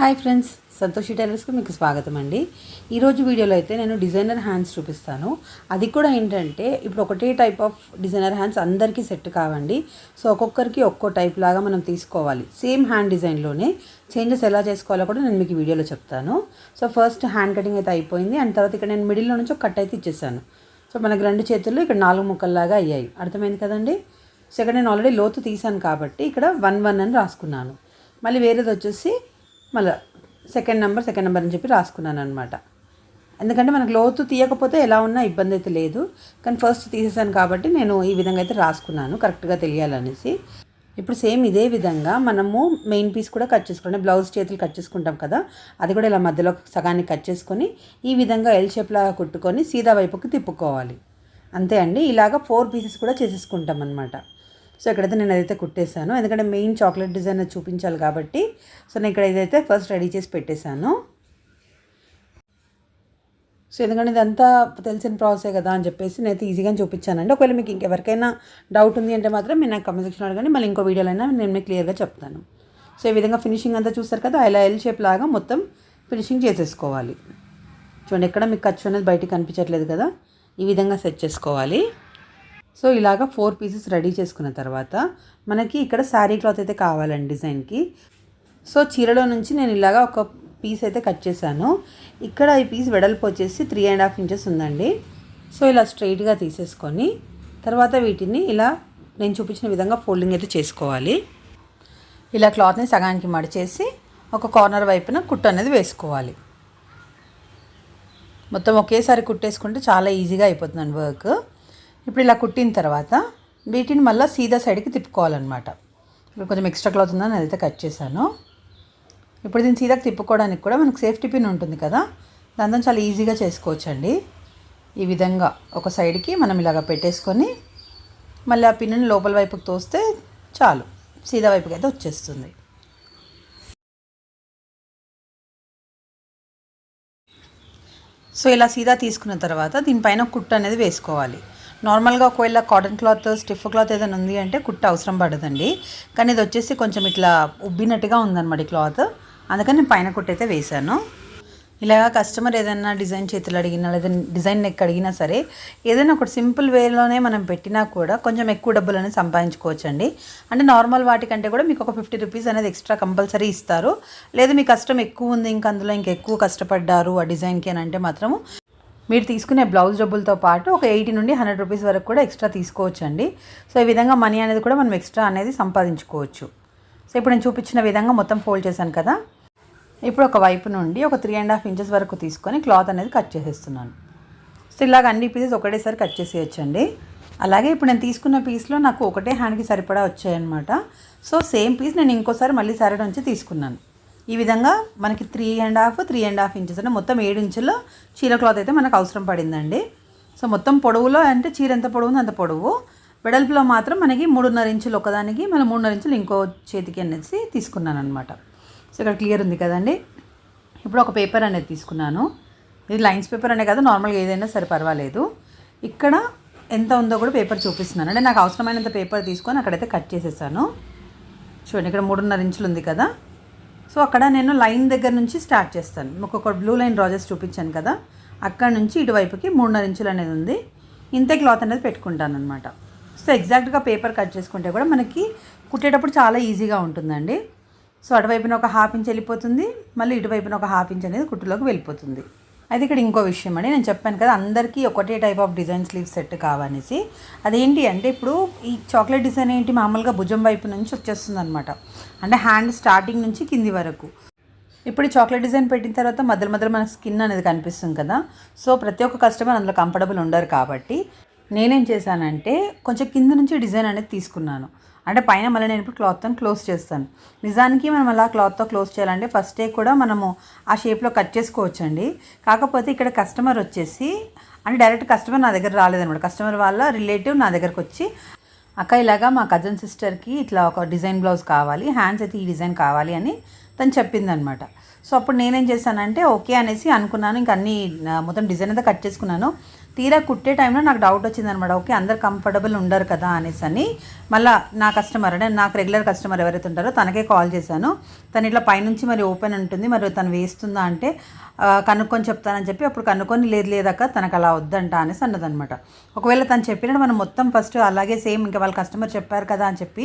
Hi friends Santoshi టైలర్స్కి మీకు స్వాగతం అండి. ఈరోజు వీడియోలో అయితే నేను డిజైనర్ హ్యాండ్స్ చూపిస్తాను. అది కూడా ఏంటంటే ఇప్పుడు ఒకటే టైప్ ఆఫ్ డిజైనర్ హ్యాండ్స్ అందరికీ సెట్ కావండి. సో ఒక్కొక్కరికి ఒక్కో టైప్ లాగా మనం తీసుకోవాలి. సేమ్ హ్యాండ్ డిజైన్లోనే చేంజెస్ ఎలా చేసుకోవాలో కూడా నేను మీకు వీడియోలో చెప్తాను. సో ఫస్ట్ హ్యాండ్ కటింగ్ అయితే అయిపోయింది. అండ్ తర్వాత ఇక్కడ నేను మిడిల్లో నుంచి ఒక కట్ అయితే ఇచ్చేసాను. సో మనకి రెండు చేతుల్లో ఇక్కడ నాలుగు ముక్కల్లాగా అయ్యాయి. అర్థమైంది కదండి? సో ఇక్కడ నేను ఆల్రెడీ లోతు తీసాను కాబట్టి ఇక్కడ వన్ వన్ అని రాసుకున్నాను. మళ్ళీ వేరేది వచ్చేసి మళ్ళీ సెకండ్ నెంబర్ సెకండ్ నెంబర్ అని చెప్పి రాసుకున్నాను అనమాట ఎందుకంటే మనకు లోతు తీయకపోతే ఎలా ఉన్నా ఇబ్బంది అయితే లేదు. కానీ ఫస్ట్ తీసేసాను కాబట్టి నేను ఈ విధంగా అయితే రాసుకున్నాను కరెక్ట్గా తెలియాలనేసి. ఇప్పుడు సేమ్ ఇదే విధంగా మనము మెయిన్ పీస్ కూడా కట్ చేసుకోండి బ్లౌజ్ చేతులు కట్ చేసుకుంటాం కదా అది కూడా ఇలా మధ్యలో సగాన్ని కట్ చేసుకొని ఈ విధంగా ఎల్ షేప్లా కుట్టుకొని సీదా వైపుకి తిప్పుకోవాలి. అంతే అండి. ఇలాగ ఫోర్ పీసెస్ కూడా చేసేసుకుంటాం అనమాట సో ఇక్కడైతే నేను అదైతే కుట్టేశాను. ఎందుకంటే మెయిన్ చాక్లెట్ డిజైన్ చూపించాలి కాబట్టి. సో నేను ఇక్కడ ఇదైతే ఫస్ట్ రెడీ చేసి పెట్టేశాను. సో ఎందుకంటే ఇదంతా తెలిసిన ప్రాసెస్ కదా అని చెప్పేసి నేనైతే ఈజీగా చూపించానండి. ఒకవేళ మీకు ఇంకెవరికైనా డౌట్ ఉంది అంటే మాత్రం మీరు నాకు కమెంట్ సెక్షన్ అడగండి. మళ్ళీ ఇంకో వీడియోలైనా నేను మీకు క్లియర్గా చెప్తాను. సో ఈ విధంగా ఫినిషింగ్ అంతా చూస్తారు కదా ఇలా ఎల్ షేప్ లాగా మొత్తం ఫినిషింగ్ చేసేసుకోవాలి. చూడండి ఎక్కడ మీకు ఖర్చు అనేది బయటికి కనిపించట్లేదు కదా ఈ విధంగా సెట్ చేసుకోవాలి. సో ఇలాగ ఫోర్ పీసెస్ రెడీ చేసుకున్న తర్వాత మనకి ఇక్కడ శారీ క్లాత్ అయితే కావాలండి డిజైన్కి. సో చీరలో నుంచి నేను ఇలాగ ఒక పీస్ అయితే కట్ చేశాను. ఇక్కడ ఈ పీస్ వెడల్పు వచ్చేసి త్రీ అండ్ హాఫ్ ఇంచెస్ ఉందండి. సో ఇలా స్ట్రైట్గా తీసేసుకొని తర్వాత వీటిని ఇలా నేను చూపించిన విధంగా ఫోల్డింగ్ అయితే చేసుకోవాలి. ఇలా క్లాత్ని సగానికి మడిచేసి ఒక కార్నర్ వైపున కుట్టు అనేది వేసుకోవాలి. మొత్తం ఒకేసారి కుట్టేసుకుంటే చాలా ఈజీగా అయిపోతుందండి వర్క్. ఇప్పుడు ఇలా కుట్టిన తర్వాత వీటిని మళ్ళీ సీదా సైడ్కి తిప్పుకోవాలన్నమాట. ఇప్పుడు కొంచెం ఎక్స్ట్రా క్లాత్ ఉందని అదైతే కట్ చేశాను. ఇప్పుడు దీన్ని సీదాకి తిప్పుకోవడానికి కూడా మనకు సేఫ్టీ పిన్ ఉంటుంది కదా దాంతో చాలా ఈజీగా చేసుకోవచ్చండి. ఈ విధంగా ఒక సైడ్కి మనం ఇలాగ పెట్టేసుకొని మళ్ళీ ఆ పిన్ని లోపల వైపుకి తోస్తే చాలు సీదా వైపుకి అయితే వచ్చేస్తుంది. సో ఇలా సీదా తీసుకున్న తర్వాత దీనిపైన కుట్టు అనేది వేసుకోవాలి. నార్మల్గా ఒకవేళ కాటన్ క్లాత్ స్టిఫ్ క్లాత్ ఏదైనా ఉంది అంటే కుట్ట అవసరం పడదండి. కానీ ఇది వచ్చేసి కొంచెం ఇట్లా ఉబ్బినట్టుగా ఉందన్నమాట ఈ క్లాత్. అందుకని నేను పైన కుట్టైతే అయితే వేశాను. ఇలాగా కస్టమర్ ఏదైనా డిజైన్ చేతులు అడిగినా లేదా డిజైన్ నెక్ అడిగినా సరే ఏదైనా ఒకటి సింపుల్ వేలోనే మనం పెట్టినా కూడా కొంచెం ఎక్కువ డబ్బులు అనేది సంపాదించుకోవచ్చండి. అంటే నార్మల్ వాటికంటే కూడా మీకు ఒక ఫిఫ్టీ రూపీస్ అనేది ఎక్స్ట్రా కంపల్సరీ ఇస్తారు. లేదా మీ కష్టం ఎక్కువ ఉంది ఇంకా అందులో ఇంకా ఎక్కువ కష్టపడ్డారు ఆ డిజైన్కి అని అంటే మాత్రము మీరు తీసుకునే బ్లౌజ్ డబ్బులతో పాటు ఒక ఎయిటీ నుండి హండ్రెడ్ రూపీస్ వరకు కూడా ఎక్స్ట్రా తీసుకోవచ్చు అండి సో ఈ విధంగా మనీ అనేది కూడా మనం ఎక్స్ట్రా అనేది సంపాదించుకోవచ్చు. సో ఇప్పుడు నేను చూపించిన విధంగా మొత్తం ఫోల్డ్ చేశాను కదా. ఇప్పుడు ఒక వైపు నుండి ఒక త్రీ అండ్ హాఫ్ ఇంచెస్ వరకు తీసుకొని క్లాత్ అనేది కట్ చేసేస్తున్నాను. సో ఇలాగ అన్ని పీసెస్ ఒకటేసారి కట్ చేసేయచ్చండి. అలాగే ఇప్పుడు నేను తీసుకున్న పీస్లో నాకు ఒకటే హ్యాండ్కి సరిపడా వచ్చాయన్నమాట. సో సేమ్ పీస్ నేను ఇంకోసారి మళ్ళీ సరడ్ నుంచి తీసుకున్నాను. ఈ విధంగా మనకి three and half three and half inches అంటే మొత్తం ఏడు ఇంచుల్లో చీర క్లాత్ అయితే మనకు అవసరం పడిందండి. సో మొత్తం పొడవులో అంటే చీర ఎంత పొడవు అంత పొడవు. వెడల్పులో మాత్రం మనకి మూడున్నర ఇంచులు ఒకదానికి మనం మూడున్నర ఇంచులు ఇంకో చేతికి అనేసి తీసుకున్నాను అనమాట సో ఇక్కడ క్లియర్ ఉంది కదండి. ఇప్పుడు ఒక పేపర్ అనేది తీసుకున్నాను. ఇది లైన్స్ పేపర్ అనే కదా నార్మల్గా ఏదైనా సరే పర్వాలేదు. ఇక్కడ ఎంత ఉందో కూడా పేపర్ చూపిస్తున్నాను. అంటే నాకు అవసరమైనంత పేపర్ తీసుకొని అక్కడైతే కట్ చేసేసాను. చూడండి ఇక్కడ మూడున్నర ఇంచులు ఉంది కదా. సో అక్కడ నేను లైన్ దగ్గర నుంచి స్టార్ట్ చేస్తాను. ఒక్కొక్క బ్లూ లైన్ రాజెస్ చూపించాను కదా. అక్కడ నుంచి ఇటువైపుకి మూడున్నర ఇంచులు అనేది ఉంది. ఇంతే క్లాత్ అనేది పెట్టుకుంటాను అనమాట సో ఎగ్జాక్ట్గా పేపర్ కట్ చేసుకుంటే కూడా మనకి కుట్టేటప్పుడు చాలా ఈజీగా ఉంటుందండి. సో అటువైపున ఒక హాఫ్ ఇంచ్ వెళ్ళిపోతుంది. మళ్ళీ ఇటువైపున ఒక హాఫ్ ఇంచ్ అనేది కుట్టులోకి వెళ్ళిపోతుంది. అయితే ఇక్కడ ఇంకో విషయం అండి. నేను చెప్పాను కదా అందరికీ ఒకటే type of design sleeve set కావనేసి. అదేంటి అంటే ఇప్పుడు ఈ చాక్లెట్ డిజైన్ ఏంటి మామూలుగా భుజం వైపు నుంచి వచ్చేస్తుంది అనమాట అంటే హ్యాండ్ స్టార్టింగ్ నుంచి కింది వరకు. ఇప్పుడు ఈ చాక్లెట్ డిజైన్ పెట్టిన తర్వాత మధ్య మధ్యలో మన స్కిన్ అనేది కనిపిస్తుంది కదా. సో ప్రతి ఒక్క కస్టమర్ అందులో కంఫర్టబుల్ ఉండరు కాబట్టి నేనేం చేశానంటే కొంచెం కింద నుంచి డిజైన్ అనేది తీసుకున్నాను. అంటే పైన మళ్ళీ నేను ఇప్పుడు క్లాత్తో క్లోజ్ చేస్తాను. నిజానికి మనం అలా క్లాత్తో క్లోజ్ చేయాలంటే ఫస్ట్ డే కూడా మనము ఆ షేప్లో కట్ చేసుకోవచ్చండి. కాకపోతే ఇక్కడ కస్టమర్ వచ్చేసి అంటే డైరెక్ట్ కస్టమర్ నా దగ్గర రాలేదనమాట కస్టమర్ వాళ్ళ రిలేటివ్ నా దగ్గరకు వచ్చి అక్క ఇలాగా మా కజన్ సిస్టర్కి ఇట్లా ఒక డిజైన్ బ్లౌజ్ కావాలి హ్యాండ్స్ అయితే ఈ డిజైన్ కావాలి అని తను చెప్పిందనమాట సో అప్పుడు నేనేం చేశానంటే ఓకే అనేసి అనుకున్నాను. ఇంక అన్ని మొత్తం డిజైన్ అంతా కట్ చేసుకున్నాను. తీరా కుట్టే టైంలో నాకు డౌట్ వచ్చింది అనమాట ఓకే అందరు కంఫర్టబుల్ ఉండరు కదా అనేసి అని. మళ్ళీ నా కస్టమర్ అంటే నాకు రెగ్యులర్ కస్టమర్ ఎవరైతే ఉంటారో తనకే కాల్ చేశాను. తను ఇట్లా పైనుంచి మరి ఓపెన్ ఉంటుంది. మరి తను వేస్తుందా అంటే కనుక్కొని చెప్తానని చెప్పి అప్పుడు కనుక్కొని లేదు లేదక్క తనకు అలా వద్దంట అనేసి అన్నదనమాట. ఒకవేళ తను చెప్పినట్టు మనం మొత్తం ఫస్ట్ అలాగే సేమ్ ఇంకా వాళ్ళ కస్టమర్ చెప్పారు కదా అని చెప్పి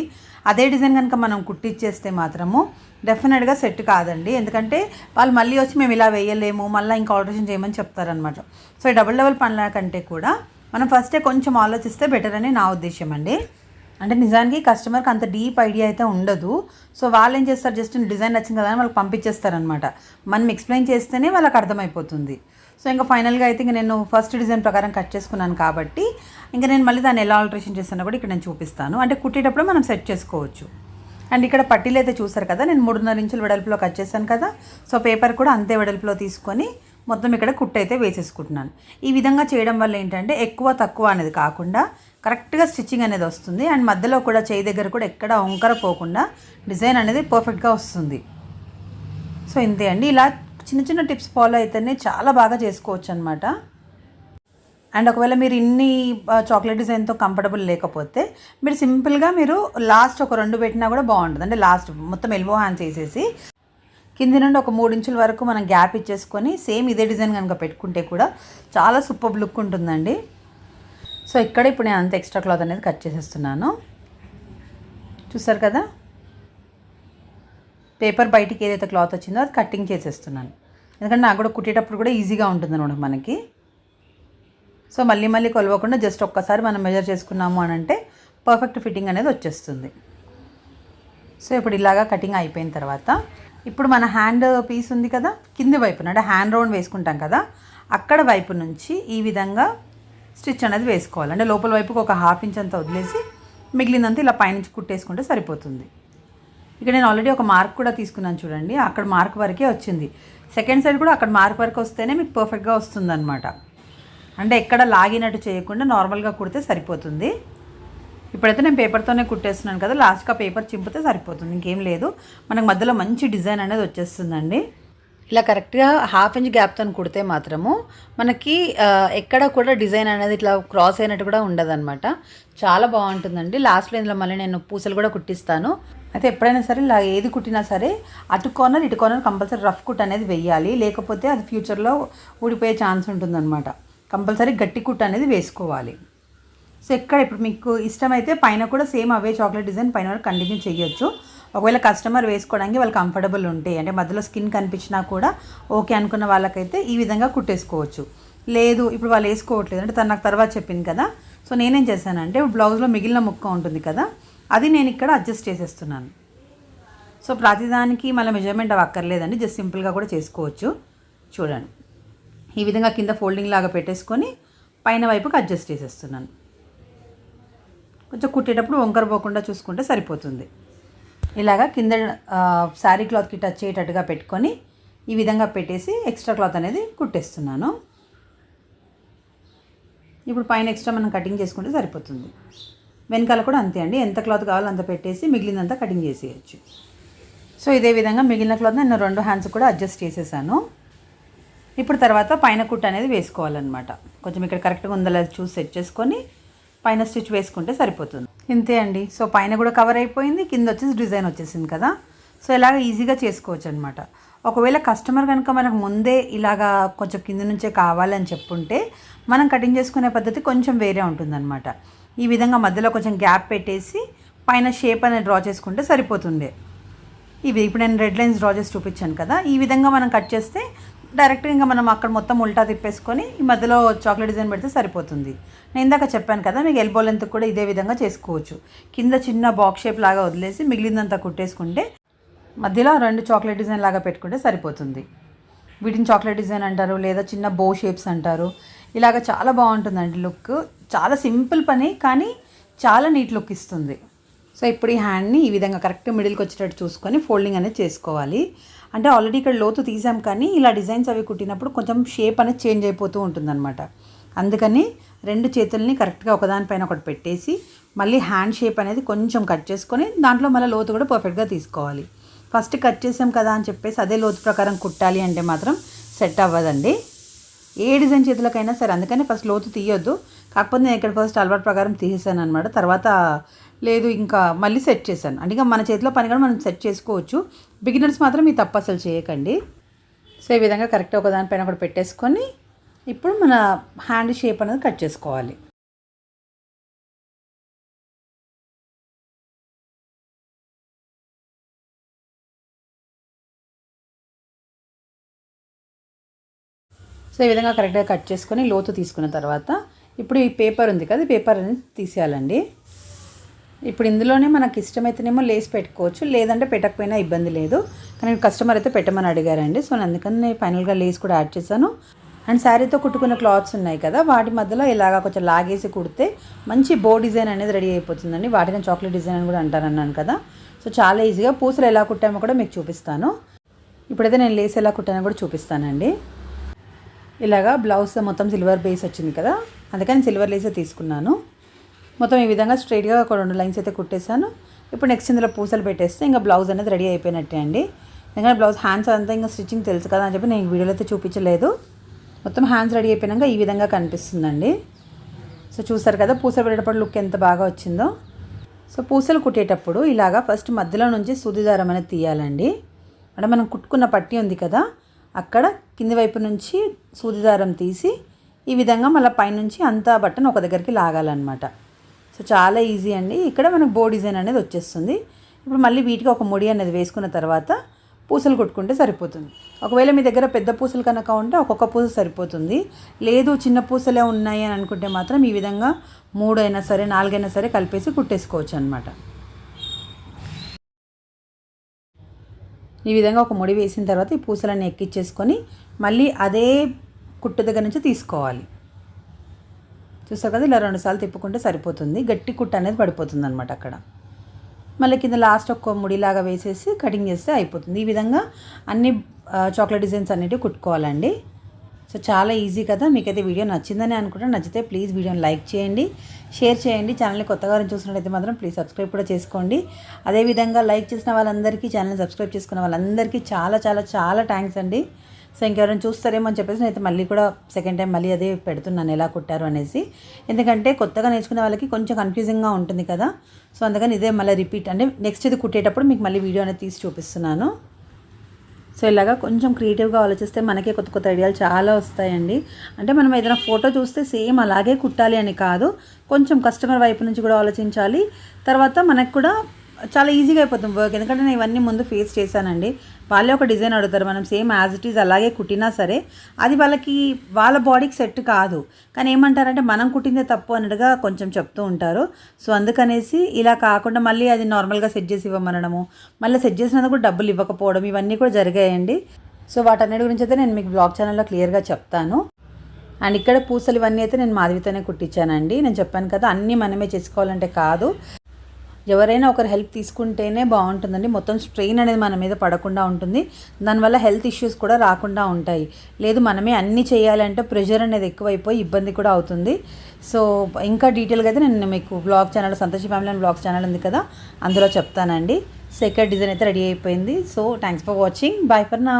అదే డిజైన్ కనుక మనం కుట్టిచ్చేస్తే మాత్రము డెఫినెట్గా సెట్ కాదండి. ఎందుకంటే వాళ్ళు మళ్ళీ వచ్చి మేము ఇలా వేయలేము మళ్ళీ ఇంకా ఆల్టరేషన్ చేయమని చెప్తారనమాట సో డబుల్ డబుల్ పనుల కంటే కూడా మనం ఫస్టే కొంచెం ఆలోచిస్తే బెటర్ అని నా ఉద్దేశం అండి. అంటే నిజానికి కస్టమర్కి అంత డీప్ ఐడియా అయితే ఉండదు. సో వాళ్ళు ఏం చేస్తారు జస్ట్ డిజైన్ నచ్చింది కదా అని వాళ్ళకి పంపించేస్తారనమాట మనం ఎక్స్ప్లెయిన్ చేస్తేనే వాళ్ళకి అర్థమైపోతుంది. సో ఇంకా ఫైనల్గా అయితే ఇంకా నేను ఫస్ట్ డిజైన్ ప్రకారం కట్ చేసుకున్నాను కాబట్టి ఇంకా నేను మళ్ళీ దాన్ని ఎలా ఆల్టరేషన్ చేస్తానో కూడా ఇక్కడ నేను చూపిస్తాను. అంటే కుట్టేటప్పుడు మనం సెట్ చేసుకోవచ్చు. అండ్ ఇక్కడ పట్టీలు అయితే చూసారు కదా? నేను మూడున్నర ఇంచుల వెడల్పులో కట్ చేశాను కదా? సో పేపర్ కూడా అంతే వెడల్పులో తీసుకొని మొత్తం ఇక్కడ కుట్టు అయితే వేసేసుకుంటున్నాను. ఈ విధంగా చేయడం వల్ల ఏంటంటే ఎక్కువ తక్కువ అనేది కాకుండా కరెక్ట్గా స్టిచ్చింగ్ అనేది వస్తుంది. అండ్ మధ్యలో కూడా చేయి దగ్గర కూడా ఎక్కడ వంకర పోకుండా డిజైన్ అనేది పర్ఫెక్ట్గా వస్తుంది. సో ఇంతే అండి. ఇలా చిన్న చిన్న టిప్స్ ఫాలో అయితేనే చాలా బాగా చేసుకోవచ్చు అనమాట అండ్ ఒకవేళ మీరు ఇన్ని చాక్లెట్ డిజైన్తో కంఫర్టబుల్ లేకపోతే మీరు సింపుల్గా మీరు లాస్ట్ ఒక రెండు పెట్టినా కూడా బాగుంటుంది. అంటే లాస్ట్ మొత్తం ఎల్బో హ్యాండ్స్ వేసేసి కింది నుండి ఒక మూడు ఇంచుల వరకు మనం గ్యాప్ ఇచ్చేసుకొని సేమ్ ఇదే డిజైన్ కనుక పెట్టుకుంటే కూడా చాలా సూపర్ లుక్ ఉంటుందండి. సో ఇక్కడ ఇప్పుడు నేను అంత ఎక్స్ట్రా క్లాత్ అనేది కట్ చేసేస్తున్నాను. చూసారు కదా? పేపర్ బయటికి ఏదైతే క్లాత్ వచ్చిందో అది కటింగ్ చేసేస్తున్నాను. ఎందుకంటే నాకు కూడా కుట్టేటప్పుడు కూడా ఈజీగా ఉంటుంది అనమాట మనకి. సో మళ్ళీ మళ్ళీ కొలవకుండా జస్ట్ ఒక్కసారి మనం మెజర్ చేసుకున్నాము అని అంటే పర్ఫెక్ట్ ఫిట్టింగ్ అనేది వచ్చేస్తుంది. సో ఇప్పుడు ఇలాగా కటింగ్ అయిపోయిన తర్వాత ఇప్పుడు మన హ్యాండ్ పీస్ ఉంది కదా? కింది వైపున అంటే హ్యాండ్ రౌండ్ వేసుకుంటాం కదా? అక్కడ వైపు నుంచి ఈ విధంగా స్టిచ్ అనేది వేసుకోవాలి. అంటే లోపల వైపుకి ఒక హాఫ్ ఇంచ్ అంతా వదిలేసి మిగిలినంత ఇలా పైనుంచి కుట్టేసుకుంటే సరిపోతుంది. ఇక్కడ నేను ఆల్రెడీ ఒక మార్క్ కూడా తీసుకున్నాను చూడండి. అక్కడ మార్క్ వరకే వచ్చింది. సెకండ్ సైడ్ కూడా అక్కడ మార్క్ వరకు వస్తేనే మీకు పర్ఫెక్ట్గా వస్తుందన్నమాట. అంటే ఎక్కడ లాగినట్టు చేయకుండా నార్మల్గా కుడితే సరిపోతుంది. ఇప్పుడైతే నేను పేపర్తోనే కుట్టేస్తున్నాను కదా లాస్ట్గా పేపర్ చింపితే సరిపోతుంది. ఇంకేం లేదు. మనకు మధ్యలో మంచి డిజైన్ అనేది వచ్చేస్తుందండి. ఇలా కరెక్ట్గా హాఫ్ ఇంచ్ గ్యాప్తో కుడితే మాత్రము మనకి ఎక్కడ కూడా డిజైన్ అనేది ఇట్లా క్రాస్ అయినట్టు కూడా ఉండదన్నమాట. చాలా బాగుంటుందండి. లాస్ట్లో ఇందులో మళ్ళీ నేను పూసలు కూడా కుట్టిస్తాను. అయితే ఎప్పుడైనా సరే ఇలా ఏది కుట్టినా సరే అటు కార్నర్ ఇటు కార్నర్ కంపల్సరీ రఫ్ కుట్ అనేది వెయ్యాలి లేకపోతే అది ఫ్యూచర్లో ఊడిపోయే ఛాన్స్ ఉంటుందన్నమాట. కంపల్సరీ గట్టి కుట్ అనేది వేసుకోవాలి. సో ఎక్కడ ఇప్పుడు మీకు ఇష్టమైతే పైన కూడా సేమ్ అవే చాక్లెట్ డిజైన్ పైన కూడా కంటిన్యూ చేయొచ్చు. ఒకవేళ కస్టమర్ వేసుకోవడానికి వాళ్ళు కంఫర్టబుల్ ఉంటే అంటే మధ్యలో స్కిన్ కనిపించినా కూడా ఓకే అనుకున్న వాళ్ళకైతే ఈ విధంగా కుట్టేసుకోవచ్చు. లేదు ఇప్పుడు వాళ్ళు వేసుకోవట్లేదు అంటే తను నాకు తర్వాత చెప్పింది కదా. సో నేనేం చేశానంటే బ్లౌజ్లో మిగిలిన ముక్క ఉంటుంది కదా అది నేను ఇక్కడ అడ్జస్ట్ చేసేస్తున్నాను. సో ప్రతిదానికి మళ్ళీ మెజర్మెంట్ అవి అక్కర్లేదండి జస్ట్ సింపుల్గా కూడా చేసుకోవచ్చు. చూడండి. ఈ విధంగా కింద ఫోల్డింగ్ లాగా పెట్టేసుకొని పైన వైపుకి అడ్జస్ట్ చేసేస్తున్నాను. కొంచెం కుట్టేటప్పుడు వంకర పోకుండా చూసుకుంటే సరిపోతుంది. ఇలాగా కింద శారీ క్లాత్కి టచ్ అయ్యేటట్టుగా పెట్టుకొని ఈ విధంగా పెట్టేసి ఎక్స్ట్రా క్లాత్ అనేది కుట్టేస్తున్నాను. ఇప్పుడు పైన ఎక్స్ట్రా మనం కటింగ్ చేసుకుంటే సరిపోతుంది. వెనకాల కూడా అంతే అండి. ఎంత క్లాత్ కావాలో అంత పెట్టేసి మిగిలినంతా కటింగ్ చేసేయచ్చు. సో ఇదే విధంగా మిగిలిన క్లాత్ నేను రెండు హ్యాండ్స్ కూడా అడ్జస్ట్ చేసేసాను. ఇప్పుడు తర్వాత పైన కుట్ట అనేది వేసుకోవాలన్నమాట. కొంచెం ఇక్కడ కరెక్ట్గా ఉందో చూసి సెట్ చేసుకొని పైన స్టిచ్ వేసుకుంటే సరిపోతుంది. ఇంతే అండి. సో పైన కూడా కవర్ అయిపోయింది కింద వచ్చేసి డిజైన్ వచ్చేసింది కదా. సో ఇలాగ ఈజీగా చేసుకోవచ్చు అనమాట ఒకవేళ కస్టమర్ కనుక మనకు ముందే ఇలాగా కొంచెం కింద నుంచే కావాలని చెప్పుంటే మనం కటింగ్ చేసుకునే పద్ధతి కొంచెం వేరే ఉంటుందన్నమాట. ఈ విధంగా మధ్యలో కొంచెం గ్యాప్ పెట్టేసి పైన షేప్ అనేది డ్రా చేసుకుంటే సరిపోతుండే. ఇవి ఇప్పుడు నేను రెడ్ లైన్స్ డ్రా చేసి చూపించాను కదా. ఈ విధంగా మనం కట్ చేస్తే డైరెక్ట్గా ఇంకా మనం అక్కడ మొత్తం ఉల్టా తిప్పేసుకొని ఈ మధ్యలో చాక్లెట్ డిజైన్ పెడితే సరిపోతుంది. నేను ఇందాక చెప్పాను కదా మీకు ఎల్బో లెంత్ కూడా ఇదే విధంగా చేసుకోవచ్చు. కింద చిన్న బాక్స్ షేప్ లాగా వదిలేసి మిగిలిందంతా కుట్టేసుకుంటే మధ్యలో రెండు చాక్లెట్ డిజైన్ లాగా పెట్టుకుంటే సరిపోతుంది. వీటిని చాక్లెట్ డిజైన్ అంటారు లేదా చిన్న బో షేప్స్ అంటారు. ఇలాగ చాలా బాగుంటుందండి లుక్ చాలా సింపుల్ పని కానీ చాలా నీట్ లుక్ ఇస్తుంది. సో ఇప్పుడు ఈ హ్యాండ్ని ఈ విధంగా కరెక్ట్ మిడిల్కి వచ్చేటట్టు చూసుకొని ఫోల్డింగ్ అనేది చేసుకోవాలి. అంటే ఆల్రెడీ ఇక్కడ లోతు తీసాం కానీ ఇలా డిజైన్స్ అవి కుట్టినప్పుడు కొంచెం షేప్ అనేది చేంజ్ అయిపోతూ ఉంటుందన్నమాట. అందుకని రెండు చేతుల్ని కరెక్ట్గా ఒకదానిపైన ఒకటి పెట్టేసి మళ్ళీ హ్యాండ్ షేప్ అనేది కొంచెం కట్ చేసుకొని దాంట్లో మళ్ళీ లోతు కూడా పర్ఫెక్ట్గా తీసుకోవాలి. ఫస్ట్ కట్ చేసాం కదా అని చెప్పేసి అదే లోతు ప్రకారం కుట్టాలి అంటే మాత్రం సెట్ అవ్వదండి. ఏ డిజైన్ చేతులకైనా సరే అందుకని ఫస్ట్ లోతు తీయొద్దు. కాకపోతే నేను ఇక్కడ ఫస్ట్ అలవాటు ప్రకారం తీసేసాను అనమాట తర్వాత లేదు ఇంకా మళ్ళీ సెట్ చేశాను. అంటే ఇంకా మన చేతిలో పని కూడా మనం సెట్ చేసుకోవచ్చు. బిగినర్స్ మాత్రం ఈ తప్పు అసలు చేయకండి. సో ఈ విధంగా కరెక్ట్ ఒక దానిపైన ఒకటి పెట్టేసుకొని ఇప్పుడు మన హ్యాండ్ షేప్ అనేది కట్ చేసుకోవాలి. సో ఈ విధంగా కరెక్ట్గా కట్ చేసుకొని లోతు తీసుకున్న తర్వాత ఇప్పుడు ఈ పేపర్ ఉంది కదా ఈ పేపర్ అనేది తీసేయాలండి. ఇప్పుడు ఇందులోనే మనకి ఇష్టమైతేనేమో లేస్ పెట్టుకోవచ్చు లేదంటే పెట్టకపోయినా ఇబ్బంది లేదు. కానీ కస్టమర్ అయితే పెట్టమని అడిగారండి. సో నేను అందుకని నేను ఫైనల్గా లేస్ కూడా యాడ్ చేశాను. అండ్ శారీతో కుట్టుకున్న క్లాత్స్ ఉన్నాయి కదా వాటి మధ్యలో ఇలాగా కొంచెం లాగేసి కుడితే మంచి బో డిజైన్ అనేది రెడీ అయిపోతుందండి. వాటిని చాక్లెట్ డిజైన్ అని కూడా అంటారన్నాను కదా. సో చాలా ఈజీగా పూసలు ఎలా కుట్టామో కూడా మీకు చూపిస్తాను. ఇప్పుడైతే నేను లేస్ ఎలా కుట్టానో కూడా చూపిస్తానండి. ఇలాగా బ్లౌజ్ మొత్తం సిల్వర్ బేస్ వచ్చింది కదా అందుకని సిల్వర్ లేసే తీసుకున్నాను. మొత్తం ఈ విధంగా స్ట్రైట్గా ఒక రెండు లైన్స్ అయితే కుట్టేశాను. ఇప్పుడు నెక్స్ట్ ఇందులో పూసలు పెట్టేస్తే ఇంకా బ్లౌజ్ అనేది రెడీ అయిపోయినట్టే అండి. ఎందుకంటే బ్లౌజ్ హ్యాండ్స్ అంతా ఇంకా స్టిచ్చింగ్ తెలుసు కదా అని చెప్పి నేను వీడియోలో అయితే చూపించలేదు. మొత్తం హ్యాండ్స్ రెడీ అయిపోయినాక ఈ విధంగా కనిపిస్తుందండి. సో చూసారు కదా పూసలు పెట్టేటప్పుడు లుక్ ఎంత బాగా వచ్చిందో. సో పూసలు కుట్టేటప్పుడు ఇలాగా ఫస్ట్ మధ్యలో నుంచి సూది దారం అనేది తీయాలండి. అంటే మనం కుట్టుకున్న పట్టి ఉంది కదా అక్కడ కింది వైపు నుంచి సూది దారం తీసి ఈ విధంగా మళ్ళీ పైనుంచి అంతా బట్టను ఒక దగ్గరికి లాగాలన్నమాట. సో చాలా ఈజీ అండి. ఇక్కడ మనకు బో డిజైన్ అనేది వచ్చేస్తుంది. ఇప్పుడు మళ్ళీ వీటికి ఒక ముడి అనేది వేసుకున్న తర్వాత పూసలు కుట్టుకుంటే సరిపోతుంది. ఒకవేళ మీ దగ్గర పెద్ద పూసలు కనుక ఉంటే ఒక్కొక్క పూస సరిపోతుంది. లేదు చిన్న పూసలే ఉన్నాయి అని అనుకుంటే మాత్రం ఈ విధంగా మూడు అయినా సరే నాలుగైనా సరే కలిపేసి కుట్టేసుకోవచ్చు అనమాట ఈ విధంగా ఒక ముడి వేసిన తర్వాత ఈ పూసలన్నీ ఎక్కిచ్చేసుకొని మళ్ళీ అదే కుట్టు దగ్గర నుంచి తీసుకోవాలి. చూసారు కదా ఇలా రెండుసార్లు తిప్పుకుంటే సరిపోతుంది. గట్టి కుట్టు అనేది పడిపోతుంది అనమాట అక్కడ. మళ్ళీ కింద లాస్ట్ ఒక్క ముడిలాగా వేసేసి కటింగ్ చేస్తే అయిపోతుంది. ఈ విధంగా అన్ని చాక్లెట్ డిజైన్స్ అనేటివి కుట్టుకోవాలండి. సో చాలా ఈజీ కదా. మీకైతే వీడియో నచ్చిందని అనుకుంటా నచ్చితే ప్లీజ్ వీడియోని లైక్ చేయండి. షేర్ చేయండి. ఛానల్ని కొత్తగా చూసినట్లయితే మాత్రం ప్లీజ్ సబ్స్క్రైబ్ కూడా చేసుకోండి. అదేవిధంగా లైక్ చేసిన వాళ్ళందరికీ ఛానల్ని సబ్స్క్రైబ్ చేసుకున్న వాళ్ళందరికీ చాలా చాలా చాలా థ్యాంక్స్ అండి. సో ఇంకెవరైనా చూస్తారేమో అని చెప్పేసి నేనైతే మళ్ళీ కూడా సెకండ్ టైం మళ్ళీ అదే పెడుతున్నాను ఎలా కుట్టారు అనేసి. ఎందుకంటే కొత్తగా నేర్చుకునే వాళ్ళకి కొంచెం కన్ఫ్యూజింగ్గా ఉంటుంది కదా. సో అందుకని ఇదే మళ్ళీ రిపీట్ అంటే నెక్స్ట్ ఇది కుట్టేటప్పుడు మీకు మళ్ళీ వీడియో అనేది తీసి చూపిస్తున్నాను. సో ఇలాగా కొంచెం క్రియేటివ్గా ఆలోచిస్తే మనకే కొత్త కొత్త ఐడియాలు చాలా వస్తాయండి. అంటే మనం ఏదైనా ఫోటో చూస్తే సేమ్ అలాగే కుట్టాలి అని కాదు కొంచెం కస్టమర్ వైపు నుంచి కూడా ఆలోచించాలి. తర్వాత మనకు కూడా చాలా ఈజీగా అయిపోతుంది వర్క్ ఎందుకంటే నేను ఇవన్నీ ముందు ఫేస్ చేశానండి. వాళ్ళే ఒక డిజైన్ అడుగుతారు. మనం సేమ్ యాజ్ ఇట్ ఈజ్ అలాగే కుట్టినా సరే అది వాళ్ళకి వాళ్ళ బాడీకి సెట్ కాదు. కానీ ఏమంటారంటే మనం కుట్టిందే తప్పు అన్నట్టుగా కొంచెం చెప్తూ ఉంటారు. సో అందుకనేసి ఇలా కాకుండా మళ్ళీ అది నార్మల్గా సెట్ చేసి ఇవ్వమనడము మళ్ళీ సెట్ చేసినందుకు కూడా డబ్బులు ఇవ్వకపోవడం ఇవన్నీ కూడా జరిగాయండి. సో వాటన్నిటి గురించి అయితే నేను మీకు బ్లాగ్ ఛానల్లో క్లియర్గా చెప్తాను. అండ్ ఇక్కడ పూసలు ఇవన్నీ అయితే నేను మాధవితోనే కుట్టించానండి. నేను చెప్పాను కదా అన్నీ మనమే చేసుకోవాలంటే కాదు. ఎవరైనా ఒకరు హెల్ప్ తీసుకుంటేనే బాగుంటుందండి. మొత్తం స్ట్రెయిన్ అనేది మన మీద పడకుండా ఉంటుంది. దానివల్ల హెల్త్ ఇష్యూస్ కూడా రాకుండా ఉంటాయి. లేదు మనమే అన్నీ చేయాలంటే ప్రెషర్ అనేది ఎక్కువైపోయి ఇబ్బంది కూడా అవుతుంది. సో ఇంకా డీటెయిల్గా అయితే నేను మీకు blog channel Santoshi family and blog channel ఉంది కదా అందులో చెప్తానండి. సెకండ్ డిజైన్ అయితే రెడీ అయిపోయింది. So thanks for watching bye for now